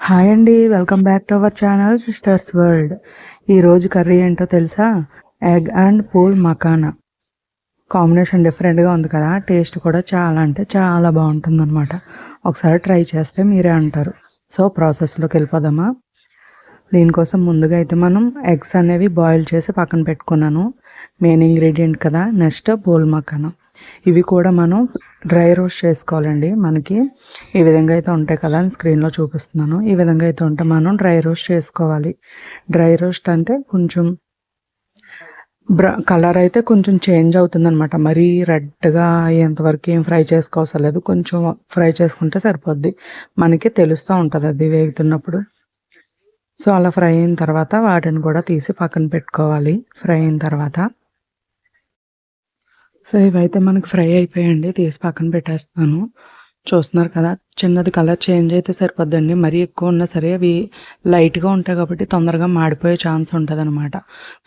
Hi అండి welcome back to our channel sisters world. ఈరోజు curry ఏంటో తెలుసా? Egg and phool makhana combination డిఫరెంట్గా ఉంది కదా టేస్ట్ కూడా చాలా అంటే చాలా బాగుంటుంది అనమాట ఒకసారి ట్రై చేస్తే మీరే అంటారు. సో ప్రాసెస్లోకి వెళ్ళిపోదామా? దీనికోసం ముందుగా అయితే మనం ఎగ్స్ అనేవి బాయిల్ చేసి పక్కన పెట్టుకున్నాను. మెయిన్ ఇంగ్రీడియంట్ కదా నెక్స్ట్ పూల్ మకానా ఇవి కూడా మనం డ్రై రోస్ట్ చేసుకోవాలండి. మనకి ఈ విధంగా అయితే ఉంటాయి కదా అని స్క్రీన్లో చూపిస్తున్నాను. ఈ విధంగా అయితే ఉంటే మనం డ్రై రోస్ట్ చేసుకోవాలి. డ్రై రోస్ట్ అంటే కొంచెం బ్ర కలర్ అయితే కొంచెం చేంజ్ అవుతుంది అనమాట మరీ రెడ్గా అయ్యేంతవరకు ఏం ఫ్రై చేసుకోవసరం లేదు. కొంచెం ఫ్రై చేసుకుంటే సరిపోద్ది. మనకి తెలుస్తూ ఉంటుంది అది వేగుతున్నప్పుడు. సో అలా ఫ్రై అయిన తర్వాత వాటిని కూడా తీసి పక్కన పెట్టుకోవాలి. ఫ్రై అయిన తర్వాత సో ఇవైతే మనకి ఫ్రై అయిపోయాయండి. తీసి పక్కన పెట్టేస్తాను చూస్తున్నారు కదా చిన్నది కలర్ చేంజ్ అయితే సరిపోద్దండి. మరీ ఎక్కువ ఉన్నా సరే అవి లైట్గా ఉంటాయి కాబట్టి తొందరగా మాడిపోయే ఛాన్స్ ఉంటుంది అనమాట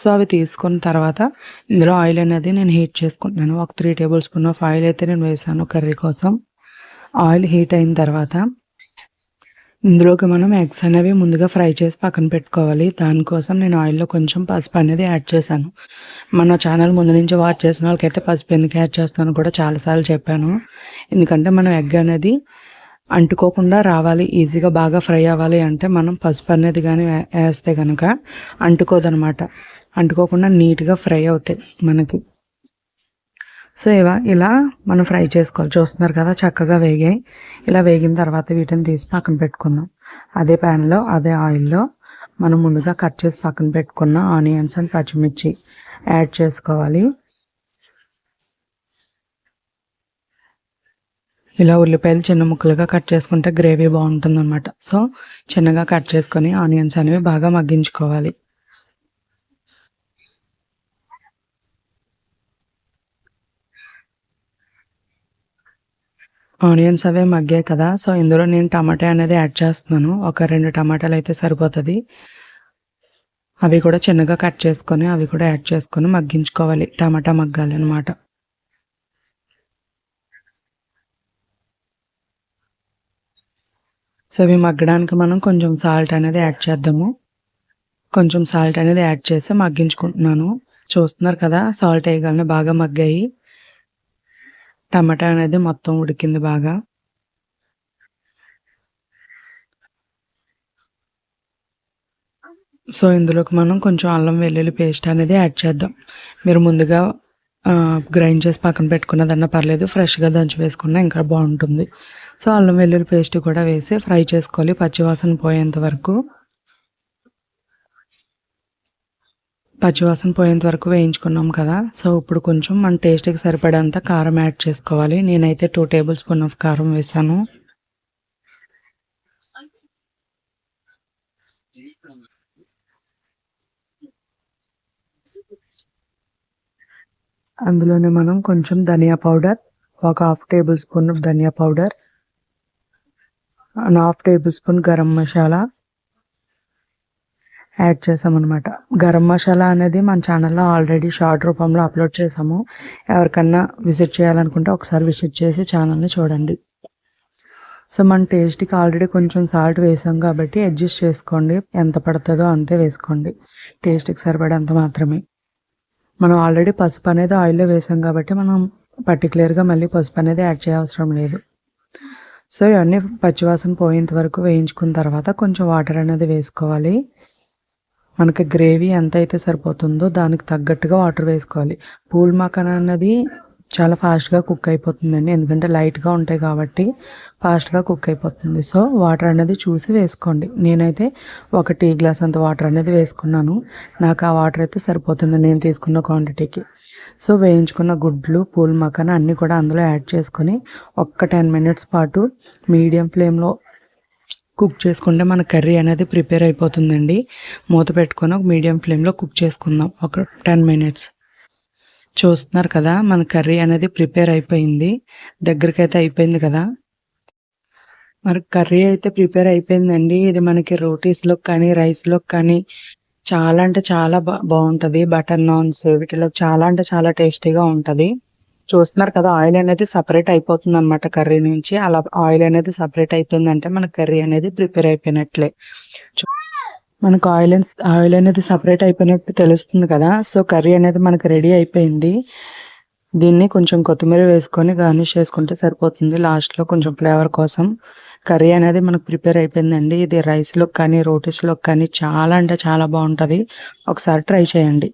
సో అవి తీసుకున్న తర్వాత ఇందులో ఆయిల్ అనేది నేను హీట్ చేసుకుంటున్నాను. ఒక three tablespoon of oil అయితే నేను వేసాను కర్రీ కోసం. ఆయిల్ హీట్ అయిన తర్వాత ఇందులోకి మనం ఎగ్స్ అనేవి ముందుగా ఫ్రై చేసి పక్కన పెట్టుకోవాలి. దానికోసం నేను ఆయిల్లో కొంచెం పసుపు అనేది యాడ్ చేశాను. మన ఛానల్ ముందు నుంచి వాచ్ చేసిన వాళ్ళకైతే పసుపు ఎందుకు యాడ్ చేస్తాను కూడా చాలాసార్లు చెప్పాను. ఎందుకంటే మనం ఎగ్ అనేది అంటుకోకుండా రావాలి. ఈజీగా బాగా ఫ్రై అవ్వాలి అంటే మనం పసుపు అనేది కానీ వేస్తే కనుక అంటుకోదనమాట. అంటుకోకుండా నీట్గా ఫ్రై అవుతాయి మనకి. సో ఇవా ఇలా మనం ఫ్రై చేసుకోవాలి. చూస్తున్నారు కదా చక్కగా వేగాయి. ఇలా వేగిన తర్వాత వీటిని తీసి పక్కన పెట్టుకుందాం. అదే ప్యాన్లో అదే ఆయిల్లో మనం ముందుగా కట్ చేసి పక్కన పెట్టుకున్న ఆనియన్స్ అండ్ పచ్చిమిర్చి యాడ్ చేసుకోవాలి. ఇలా ఉల్లిపాయలు చిన్న ముక్కలుగా కట్ చేసుకుంటే గ్రేవీ బాగుంటుంది అనమాట సో చిన్నగా కట్ చేసుకొని ఆనియన్స్ అనేవి బాగా మగ్గించుకోవాలి. ఆనియన్స్ అవే మగ్గాయి కదా. సో ఇందులో నేను టమాటా అనేది యాడ్ చేస్తున్నాను. ఒక రెండు టమాటాలు అయితే సరిపోతుంది. అవి కూడా చిన్నగా కట్ చేసుకొని అవి కూడా యాడ్ చేసుకొని మగ్గించుకోవాలి. టమాటా మగ్గాలి అనమాట సో ఇవి మగ్గడానికి మనం కొంచెం సాల్ట్ అనేది యాడ్ చేద్దాము. కొంచెం సాల్ట్ అనేది యాడ్ చేసి మగ్గించుకుంటున్నాను. చూస్తున్నారు కదా సాల్ట్ వేయగలను బాగా మగ్గాయి. టమాటా అనేది మొత్తం ఉడికింది బాగా. సో ఇందులోకి మనం కొంచెం అల్లం వెల్లుల్లి పేస్ట్ అనేది యాడ్ చేద్దాం. మీరు ముందుగా గ్రైండ్ చేసి పక్కన పెట్టుకున్నదన్నా పర్లేదు ఫ్రెష్గా దంచి వేసుకున్నా ఇంకా బాగుంటుంది. సో అల్లం వెల్లుల్లి పేస్ట్ కూడా వేసి ఫ్రై చేసుకోవాలి పచ్చివాసన పోయేంత వరకు. పచ్చివాసన పోయేంత వరకు వేయించుకున్నాం కదా. సో ఇప్పుడు కొంచెం మన టేస్ట్కి సరిపడేంత కారం యాడ్ చేసుకోవాలి. నేనైతే టూ టేబుల్ స్పూన్ ఆఫ్ కారం వేసాను. అందులోనే మనం కొంచెం ధనియా పౌడర్ ఒక half tablespoon of dhania powder half tablespoon garam masala add చేసామన్నమాట. గరం మసాలా అనేది మన ఛానల్లో ఆల్రెడీ షార్ట్ రూపంలో అప్లోడ్ చేసాము. ఎవరికన్నా విజిట్ చేయాలనుకుంటే ఒకసారి విజిట్ చేసి ఛానల్ని చూడండి. సో మన టేస్ట్కి ఆల్రెడీ కొంచెం సాల్ట్ వేసాం కాబట్టి అడ్జస్ట్ చేసుకోండి. ఎంత పడుతుందో అంతే వేసుకోండి. టేస్ట్కి సరిపడేంత మాత్రమే. మనం ఆల్రెడీ పసుపు అనేది ఆయిల్లో వేసాం కాబట్టి మనం పర్టికులర్గా మళ్ళీ పసుపు అనేది యాడ్ చేయవసరం లేదు. సో ఇవన్నీ పచ్చివాసన పోయేంత వరకు వేయించుకున్న తర్వాత కొంచెం వాటర్ అనేది వేసుకోవాలి. మనకి గ్రేవీ ఎంత అయితే సరిపోతుందో దానికి తగ్గట్టుగా వాటర్ వేసుకోవాలి. పూల్ మకాన్ అన్నది చాలా ఫాస్ట్గా కుక్ అయిపోతుందండి. ఎందుకంటే లైట్గా ఉంటాయి కాబట్టి ఫాస్ట్గా కుక్ అయిపోతుంది. సో వాటర్ అనేది చూసి వేసుకోండి. నేనైతే ఒక టీ గ్లాస్ అంత వాటర్ అనేది వేసుకున్నాను. నాకు ఆ వాటర్ అయితే సరిపోతుంది నేను తీసుకున్న క్వాంటిటీకి. సో వేయించుకున్న గుడ్లు పూల్ మకాన అన్నీ కూడా అందులో యాడ్ చేసుకొని ఒక్క టెన్ మినిట్స్ పాటు మీడియం ఫ్లేమ్లో కుక్ చేసుకుంటే మన కర్రీ అనేది ప్రిపేర్ అయిపోతుందండి. మూత పెట్టుకొని ఒక మీడియం ఫ్లేమ్లో కుక్ చేసుకుందాం. ఒక టెన్ మినిట్స్. చూస్తున్నారు కదా మన కర్రీ అనేది ప్రిపేర్ అయిపోయింది. దగ్గరకైతే అయితే అయిపోయింది కదా. మరి కర్రీ అయితే ప్రిపేర్ అయిపోయిందండి. ఇది మనకి రోటీస్లో కానీ రైస్లో కానీ చాలా అంటే చాలా బా బాగుంటుంది. బటర్ నాన్స్ వీటిలో చాలా అంటే చాలా టేస్టీగా ఉంటుంది. చూస్తున్నారు కదా ఆయిల్ అనేది సపరేట్ అయిపోతుంది అనమాట కర్రీ నుంచి. అలా ఆయిల్ అనేది సపరేట్ అయిపోయిందంటే మన కర్రీ అనేది ప్రిపేర్ అయిపోయినట్లే. మనకు ఆయిల్ ఆయిల్ అనేది సపరేట్ అయిపోయినట్టు తెలుస్తుంది కదా సో కర్రీ అనేది మనకు రెడీ అయిపోయింది. దీన్ని కొంచెం కొత్తిమీర వేసుకొని గార్నిష్ చేసుకుంటే సరిపోతుంది లాస్ట్లో కొంచెం ఫ్లేవర్ కోసం. కర్రీ అనేది మనకు ప్రిపేర్ అయిపోయిందండి. ఇది రైస్లో కానీ రోటీస్లో కానీ చాలా అంటే చాలా బాగుంటుంది. ఒకసారి ట్రై చేయండి.